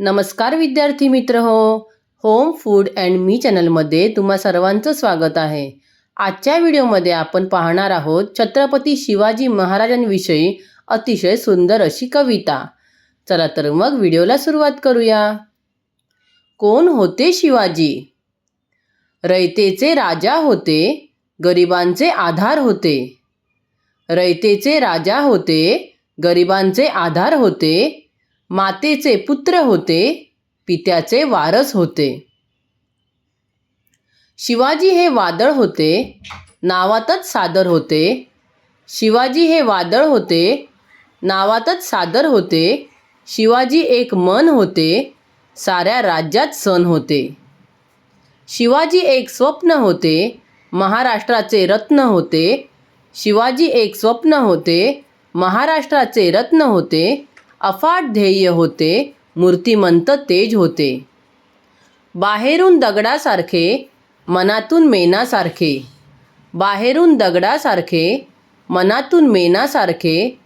नमस्कार विद्यार्थी मित्र हो. होम फूड अँड मी चॅनलमध्ये तुम्हा सर्वांचं स्वागत आहे. आजच्या व्हिडिओमध्ये आपण पाहणार आहोत छत्रपती शिवाजी महाराजांविषयी अतिशय सुंदर अशी कविता. चला तर मग व्हिडिओला सुरुवात करूया. कोण होते शिवाजी? रयतेचे राजा होते गरिबांचे आधार होते. रयतेचे राजा होते गरिबांचे आधार होते मातेचे पुत्र होते पित्याचे वारस होते. शिवाजी हे वादळ होते नावातच सादर होते. शिवाजी हे वादळ होते नावातच सादर होते. शिवाजी एक मन होते साऱ्या राज्यात सण होते. शिवाजी एक स्वप्न होते महाराष्ट्राचे रत्न होते. शिवाजी एक स्वप्न होते महाराष्ट्राचे रत्न होते. अफाट ध्येय होते मूर्तिमंत तेज होते. बाहेरून दगडासारखे मनातून मेनासारखे. बाहेरून दगडासारखे मनातून मेनासारखे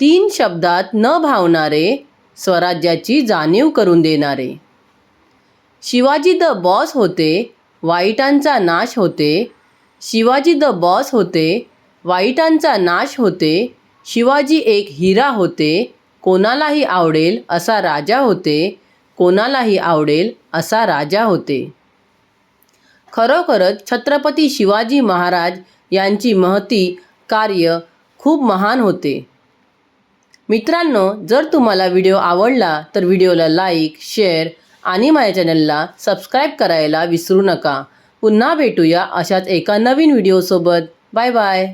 तीन शब्दात न भावणारे स्वराज्याची जाणीव करून देणारे. शिवाजी द बॉस होते वाईटांचा नाश होते. शिवाजी द बॉस होते वाईटांचा नाश होते. शिवाजी एक हिरा होते कोणालाही आवडेल असा राजा होते कोणालाही आवडेल असा राजा होते. खरोखरच छत्रपती शिवाजी महाराज यांची महती कार्य खूप महान होते. मित्रांनो जर तुम्हाला व्हिडिओ आवडला तर व्हिडिओला लाईक शेअर आणि माझ्या चॅनलला सबस्क्राईब करायला विसरू नका. पुन्हा भेटूया अशाच एका नवीन व्हिडिओसोबत. Bye bye.